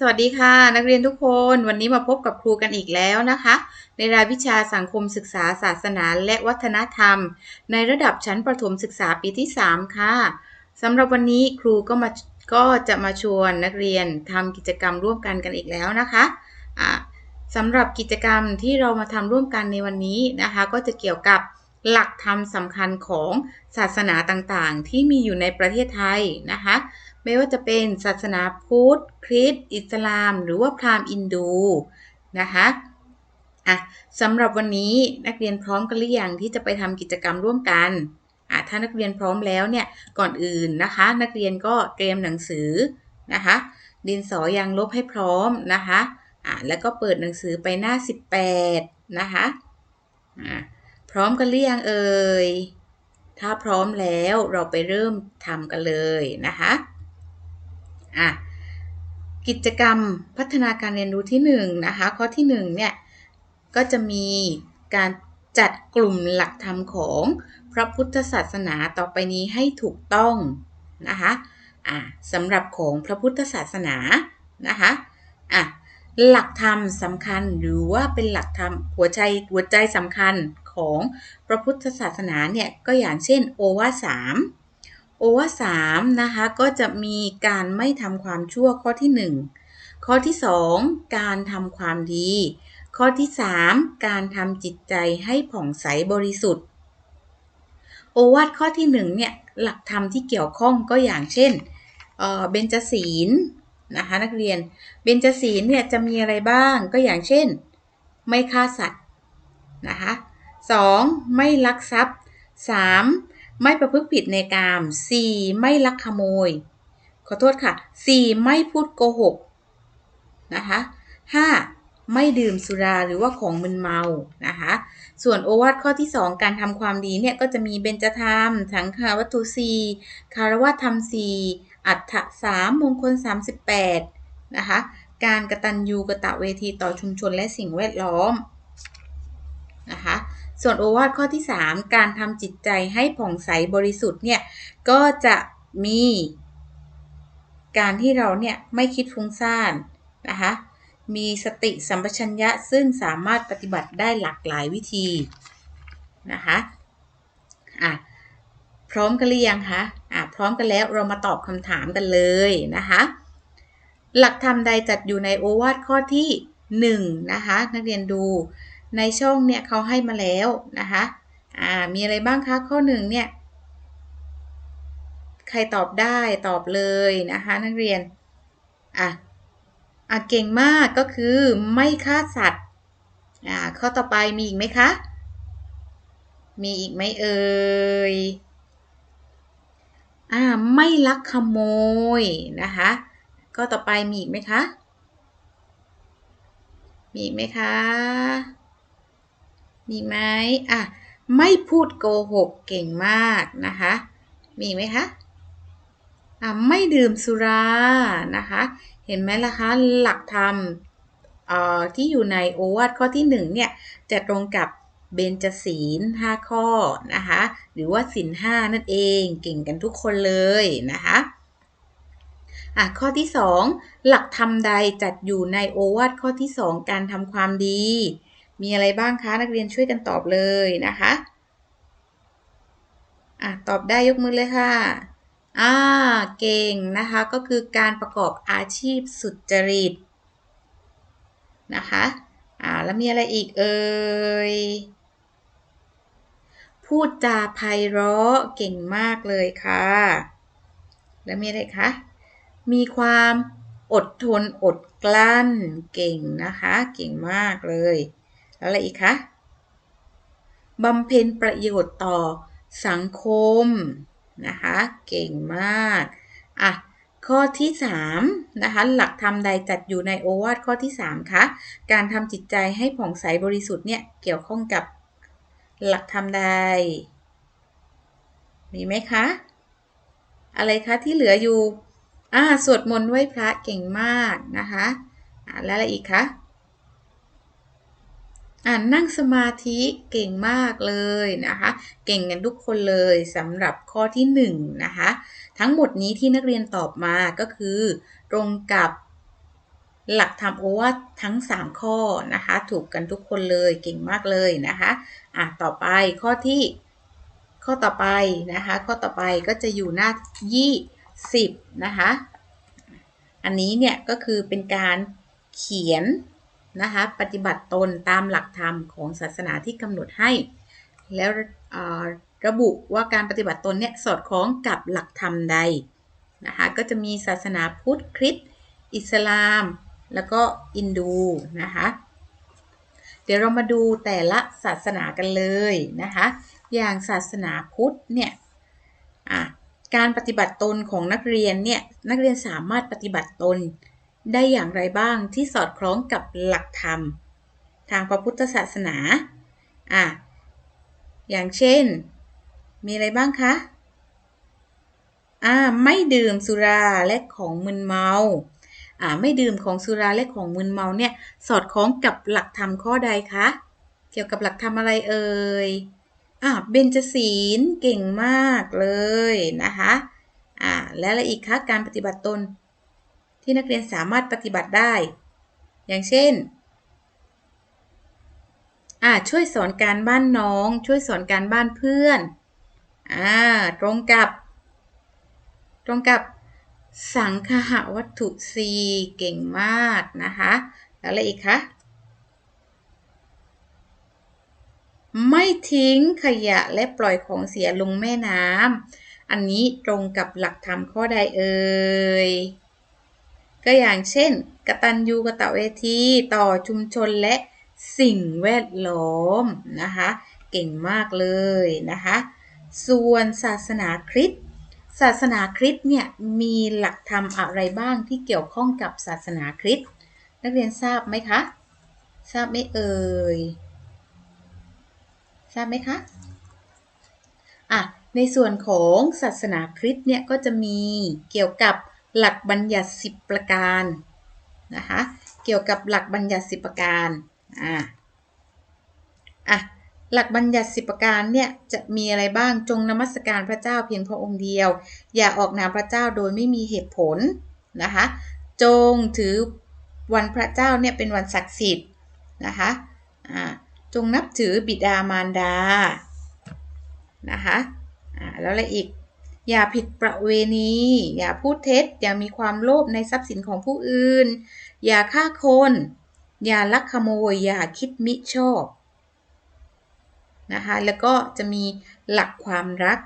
สวัสดีค่ะ นักเรียนทุกคนวันนี้มาพบกับครูกันอีกแล้วนะคะ ในรายวิชาสังคมศึกษาศาสนาและวัฒนธรรม ในระดับชั้นประถมศึกษาปีที่ 3 ค่ะสำหรับวันนี้ครูก็มาก็จะมาชวนนักเรียนทำกิจกรรมร่วมกันกันอีกแล้วนะคะะสำหรับกิจกรรมที่เรามาทำร่วมกันในวันนี้นะคะ ก็จะเกี่ยวกับหลักธรรมสำคัญของศาสนาต่างๆ ที่มีอยู่ในประเทศไทยนะคะ ไม่ว่าจะเป็นศาสนาพุทธ คริสต์ อิสลาม หรือว่าพราหมณ์อินดูนะคะอะสำหรับวันนี้นักเรียนพร้อมกันหรือยังที่จะไปทำกิจกรรมร่วมกันอะถ้านักเรียนพร้อมแล้วเนี่ยก่อนอื่นนะคะ นักเรียนก็เตรียมหนังสือนะคะดินสอยางลบให้พร้อมนะคะอะแล้วก็เปิดหนังสือไปหน้า 18 นะคะอะพร้อมกันหรือยังเอ่ยถ้าพร้อมแล้วเราไปเริ่มทำกันเลยนะคะ อะกิจกรรมพัฒนาการเรียนรู้ที่1นนะคะข้อที่1เนี่ยก็จะมีการจัดกลุ่มหลักธรรมของพระพุทธศาสนาต่อไปนี้ให้ถูกต้องนะคะอะสำหรับของพระพุทธศาสนานะคะอะหลักธรรมสำคัญหรือว่าเป็นหลักธรรมหัวใจหัวใจสำคัญของพระพุทธศาสนาเนี่ยก็อย่างเช่นโอวาสาม โอวาสามนะคะก็จะมีการไม่ทำความชั่วข้อที่ 1 ข้อที่ 2 การทำความดี ข้อที่ 3 การทำจิตใจให้ผ่องใสบริสุทธิ์ โอวาทข้อที่ 1 เนี่ยหลักธรรมที่เกี่ยวข้องก็อย่างเช่นเบญจศีลนะคะนักเรียน เบญจศีลเนี่ยจะมีอะไรบ้างก็อย่างเช่น ไม่ฆ่าสัตว์นะคะ 2. ไม่ลักทรัพย์ 3. ไม่ประพฤติผิดในกาม 4. ไม่ลักขโมย ขอโทษค่ะ 4. ไม่พูดโกหกนะคะ 5. ไม่ดื่มสุราหรือว่าของมึนเมานะคะ ส่วนโอวาทข้อที่ 2 การทำความดีเนี่ยก็จะมีเบญจธรรม สังขาวัตถุสีคารวะธรรมสีอัฏฐสามมงคล 38 นะคะ การกระตันยูกระตะเวทีต่อชุมชนและสิ่งแวดล้อมนะคะ ส่วนโอวาทข้อที่ 3 การทำจิตใจให้ผ่องใสบริสุทธิ์เนี่ยก็จะมีการที่เราเนี่ยไม่คิดฟุ้งซ่านนะคะมีสติสัมปชัญญะซึ่งสามารถปฏิบัติได้หลากหลายวิธีนะคะอะพร้อมกันหรือยังคะอะพร้อมกันแล้วเรามาตอบคำถามกันเลยนะคะหลักธรรมใดจัดอยู่ในโอวาทข้อที่1นะคะนักเรียนดู ในช่องเนี่ยเขาให้มาแล้วนะคะอ่ามีอะไรบ้างคะข้อหนึ่งเนี่ยใครตอบได้ตอบเลยนะคะนักเรียนอะอะเก่งมากก็คือไม่ฆ่าสัตว์อ่าข้อต่อไปมีอีกไหมคะ มีอีกไหมเอ่ยอ่าไม่ลักขโมยนะคะก็ต่อไปมีอีกไหมคะ มีอีกไหมคะ มีไหมอะ ไม่พูดโกหกเก่งมากนะคะ มีไหมคะอะไม่ดื่มสุรานะคะ เห็นไหมล่ะคะ หลักธรรมที่อยู่ในโอวาทข้อที่ 1 เนี่ยจะตรงกับเบญจศีล5ข้อนะคะ หรือว่าศีล5นั่นเองเก่งกันทุกคนเลยนะคะอะข้อที่ 2 หลักธรรมใดจัดอยู่ในโอวาทข้อที่ 2 การทำความดี มีอะไรบ้างคะนักเรียนช่วยกันตอบเลยนะคะอะตอบได้ยกมือเลยค่ะอ่าเก่งนะคะก็คือการประกอบอาชีพสุจริตนะคะอ่าแล้วมีอะไรอีกเอ่ยพูดจาไพเราะเก่งมากเลยค่ะ แล้วมีอะไรคะ มีความอดทนอดกลั้นเก่งนะคะ เก่งมากเลย อะไรอีกคะบำเพ็ญประโยชน์ต่อสังคมนะคะ เก่งมาก อะ ข้อที่3นะคะ หลักธรรมใดจัดอยู่ในโอวาทข้อที่3คะการทำจิตใจให้ผ่องใสบริสุทธิ์เนี่ย เกี่ยวข้องกับหลักธรรมใด มีไหมคะ อะไรคะที่เหลืออยู่ อ่า สวดมนต์ไหว้พระเก่งมากนะคะ อ่าแล้วอะไรอีกคะ อ่านนั่งสมาธิเก่งมากเลยนะคะ เก่งกันทุกคนเลยสำหรับข้อที่1นนะคะทั้งหมดนี้ที่นักเรียนตอบมาก็คือ ตรงกับหลักธรรมโอวาททั้ง 3 ข้อนะคะ ถูกกันทุกคนเลยเก่งมากเลยนะคะอะต่อไปข้อที่ข้อต่อไปนะคะ ข้อต่อไปก็จะอยู่หน้า 20 นะคะ อันนี้เนี่ยก็คือเป็นการเขียน นะคะปฏิบัติตนตามหลักธรรมของศาสนาที่กำหนดให้ แล้วระบุว่าการปฏิบัติตนเนี่ยสอดคล้องกับหลักธรรมใดนะคะก็จะมีศาสนาพุทธคริสต์อิสลาม แล้วก็อินดูนะคะเดี๋ยวเรามาดูแต่ละศาสนากันเลยนะคะอย่างศาสนาพุทธเนี่ยการปฏิบัติตนของนักเรียนเนี่ยนักเรียนสามารถปฏิบัติตน ได้อย่างไรบ้างที่สอดคล้องกับหลักธรรม ทางพระพุทธศาสนาอะอย่างเช่น มีอะไรบ้างคะอ่าไม่ดื่มสุราและของมึนเมาอ่าไม่ดื่มของสุราและของมึนเมาเนี่ยสอดคล้องกับหลักธรรมข้อใดคะ เกี่ยวกับหลักธรรมอะไรเอ่ยอ่าเบญจศีลเก่งมากเลยนะคะอ่าและอะไรอีกคะการปฏิบัติตน ที่นักเรียนสามารถปฏิบัติได้ อย่างเช่นอ่าช่วยสอนการบ้านน้อง ช่วยสอนการบ้านเพื่อนอ่าตรงกับ ตรงกับสังคหวัตถุสีเก่งมากนะคะ แล้วอะไรอีกคะ ไม่ทิ้งขยะและปล่อยของเสียลงแม่น้ำอันนี้ตรงกับหลักธรรมข้อใดเอ่ย ก็อย่างเช่น กตัญญูกะตะเวทีต่อชุมชนและสิ่งแวดล้อมนะคะ เก่งมากเลยนะคะ ส่วนศาสนาคริสต์ศาสนาคริสต์เนี่ยมีหลักธรรมอะไรบ้างที่เกี่ยวข้องกับศาสนาคริสต์นักเรียนทราบไหมคะ ทราบไหมเอ่ยทราบไหมคะอะในส่วนของศาสนาคริสต์เนี่ยก็จะมีเกี่ยวกับ หลักบัญญัติ 10 ประการนะคะเกี่ยวกับหลักบัญญัติ 10 ประการอะอะหลักบัญญัติสิบประการเนี่ยจะมีอะไรบ้างจงนมัสการพระเจ้าเพียงพระองค์เดียว อย่าออกนามพระเจ้าโดยไม่มีเหตุผลนะคะจงถือวันพระเจ้าเนี่ยเป็นวันศักดิ์สิทธิ์นะคะอ่าจงนับถือบิดามารดานะคะอ่าแล้วอะไรอีก อย่าผิดประเวณี อย่าพูดเท็จ อย่ามีความโลภในทรัพย์สินของผู้อื่น อย่าฆ่าคน อย่าลักขโมย อย่าคิดมิชอบนะคะแล้วก็จะมีหลักความรัก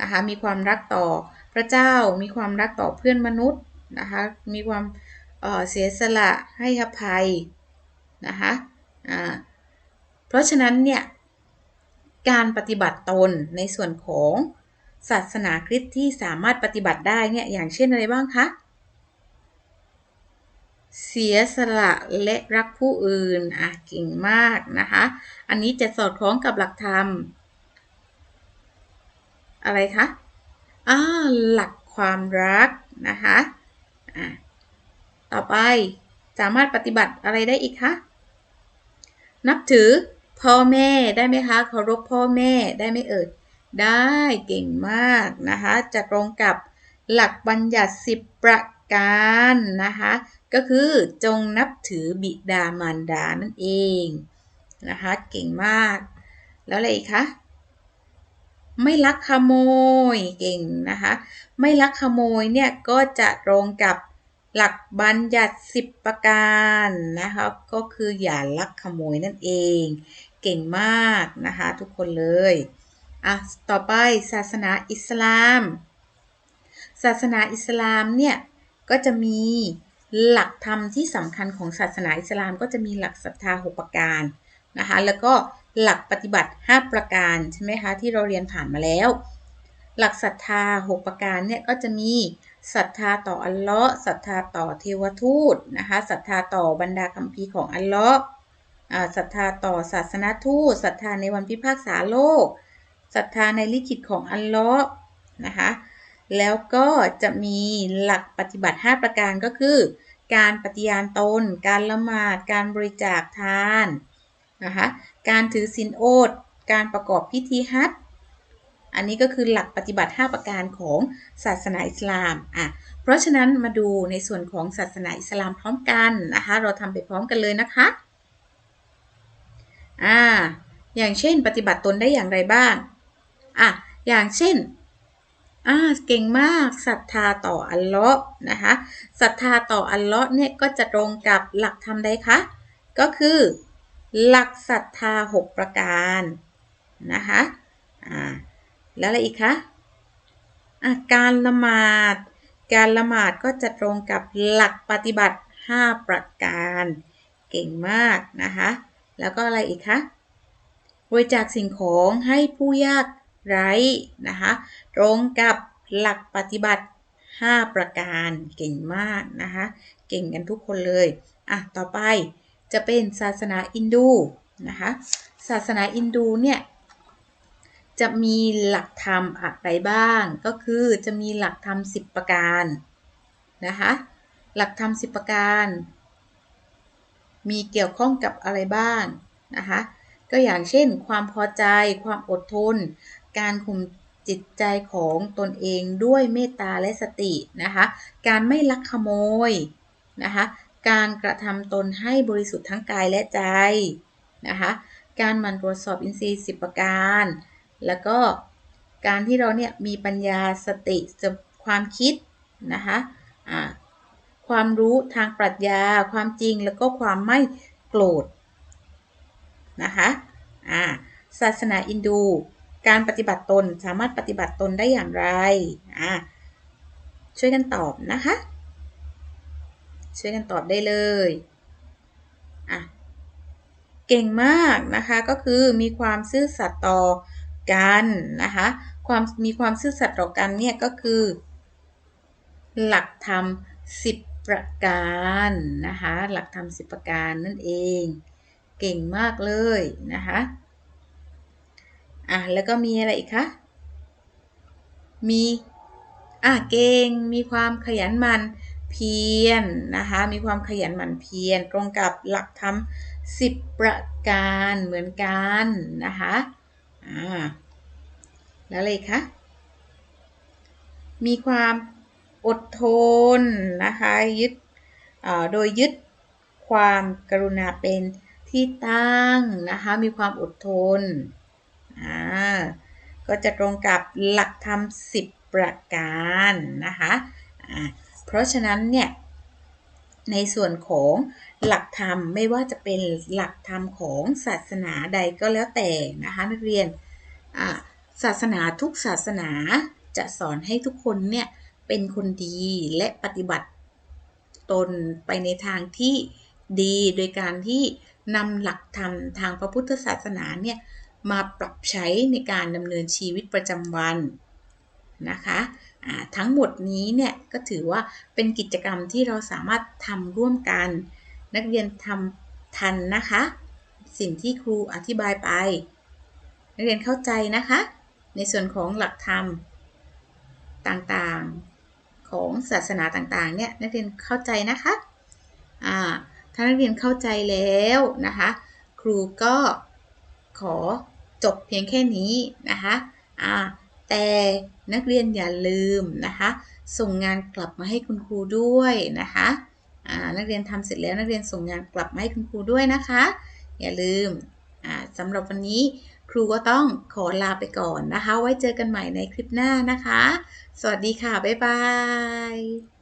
นะคะมีความรักต่อพระเจ้า มีความรักต่อเพื่อนมนุษย์นะคะมีความเเสียสละให้อภัยนะคะเพราะฉะนั้นเนี่ยการปฏิบัติตนในส่วนของ ศาสนาคริสต์ที่สามารถปฏิบัติได้เนี่ยอย่างเช่นอะไรบ้างคะเสียสละและรักผู้อื่นอะเก่งมากนะคะ อันนี้จะสอดคล้องกับหลักธรรม อะไรคะอ่าหลักความรักนะคะอะต่อไปสามารถปฏิบัติอะไรได้อีกคะนับถือพ่อแม่ได้ไหมคะเคารพพ่อแม่ได้ไหมเอ่ย ได้เก่งมากนะคะจะตรงกับหลักบัญญัติสิบประการนะคะก็คือจงนับถือบิดามารดานั่นเองนะคะเก่งมาก แล้วอะไรอีกคะไม่ลักขโมยเก่งนะคะไม่ลักขโมยเนี่ยก็จะตรงกับหลักบัญญัติสิบประการนะคะก็คืออย่าลักขโมยนั่นเอง เก่งมากนะคะทุกคนเลย อะ ต่อไปศาสนาอิสลาม ศาสนาอิสลามเนี่ย ก็จะมีหลักธรรมที่สำคัญของศาสนาอิสลาม ก็จะมีหลักศรัทธาหประการนะคะ แล้วก็หลักปฏิบัติ 5 ประการใช่ไหมคะที่เราเรียนผ่านมาแล้ว หลักศรัทธา 6 ประการเนี่ยก็จะมีศรัทธาต่ออัลลอฮ์ศรัทธาต่อเทวทูตนะคะศรัทธาต่อบรรดาคัมภีร์ของอัลลอฮ์ศรัทธาต่อศาสนาทูตศรัทธาในวันพิพากษาโลก ศรัทธาในลิขิตของอัลลอฮ์นะคะแล้วก็จะมีหลักปฏิบัติ 5 ประการก็คือ การปฏิญาณตน การละหมาด การบริจาคทานนะคะการถือศีลโอด การประกอบพิธีฮัจอันนี้ก็คือหลักปฏิบัติ 5 ประการของศาสนาอิสลามอะเพราะฉะนั้นมาดูในส่วนของศาสนาอิสลามพร้อมกันนะคะเราทำไปพร้อมกันเลยนะคะอ่าอย่างเช่น ปฏิบัติตนได้อย่างไรบ้าง อะอย่างเช่นอ่าเก่งมากศรัทธาต่ออัลเลาะห์นะคะศรัทธาต่ออัลเลาะห์เนี่ยก็จะตรงกับหลักธรรมใดคะก็คือ หลักศรัทธา 6 ประการนะคะอ่าแล้วอะไรอีกคะะการละหมาด การละหมาดก็จะตรงกับหลักปฏิบัติ 5 ประการ เก่งมากนะคะแล้วก็อะไรอีกคะบริจาคสิ่งของให้ผู้ยาก ไร้นะคะ ตรงกับหลักปฏิบัติ 5 ประการเก่งมากนะคะ เก่งกันทุกคนเลย อะ ต่อไปจะเป็นศาสนาอินดูนะคะ ศาสนาอินดูเนี่ยจะมีหลักธรรมอะไรบ้าง ก็คือจะมีหลักธรรม10 ประการนะคะ หลักธรรม10 ประการ มีเกี่ยวข้องกับอะไรบ้างนะคะ ก็อย่างเช่น ความพอใจ ความอดทน การคุมจิตใจของตนเองด้วยเมตตาและสตินะคะ การไม่ลักขโมยนะคะ การกระทำตนให้บริสุทธิ์ทั้งกายและใจนะคะ การมันตรวจสอบอินทรีย์สิบประการ แล้วก็การที่เราเนี่ยมีปัญญาสติความคิดนะคะความรู้ทางปรัชญา ความจริงแล้วก็ความไม่โกรธนะคะศาสนาอินดู การปฏิบัติตนสามารถปฏิบัติตนได้อย่างไรช่วยกันตอบนะคะ ช่วยกันตอบได้เลยอะเก่งมากนะคะก็คือมีความซื่อสัตย์ต่อกันนะคะความมีความซื่อสัตย์ต่อกันเนี่ยก็คือ หลักธรรม10ประการนะคะหลักธรรม10ประการนั่นเอง เก่งมากเลยนะคะ อะแล้วก็มีอะไรอีกคะมีอะเก่งมีความขยันหมั่นเพียรนนะคะมีความขยันหมั่นเพียรตรงกับหลักธรรม10ประการเหมือนกันนะคะอ่าแล้วเลยคะมีความอดทนนะคะยึดโดยยึดความกรุณาเป็นที่ตั้งนะคะมีความอดทน ก็จะตรงกับหลักธรรม10ประการนะคะอ่าเพราะฉะนั้นเนี่ยในส่วนของหลักธรรมไม่ว่าจะเป็นหลักธรรมของศาสนาใดก็แล้วแต่นะคะนักเรียนศาสนาทุกศาสนาจะสอนให้ทุกคนเนี่ยเป็นคนดีและปฏิบัติตนไปในทางที่ดีโดยการที่นำหลักธรรมทางพระพุทธศาสนาเนี่ย มาปรับใช้ในการดำเนินชีวิตประจำวันนะคะทั้งหมดนี้เนี่ยก็ถือว่าเป็นกิจกรรมที่เราสามารถทำร่วมกัน นักเรียนทำทันนะคะ สิ่งที่ครูอธิบายไป นักเรียนเข้าใจนะคะ ในส่วนของหลักธรรมต่างๆของศาสนาต่างๆเนี่ยนักเรียนเข้าใจนะคะถ้านักเรียนเข้าใจแล้วนะคะ ครูก็ ขอจบเพียงแค่นี้นะคะแต่นักเรียนอย่าลืมนะคะ ส่งงานกลับมาให้คุณครูด้วยนะคะนักเรียนทำเสร็จแล้วนักเรียนส่งงานกลับมาให้คุณครูด้วยนะคะ อย่าลืมสำหรับวันนี้ครูก็ต้องขอลาไปก่อนนะคะ ไว้เจอกันใหม่ในคลิปหน้านะคะ สวัสดีค่ะ บ๊ายบาย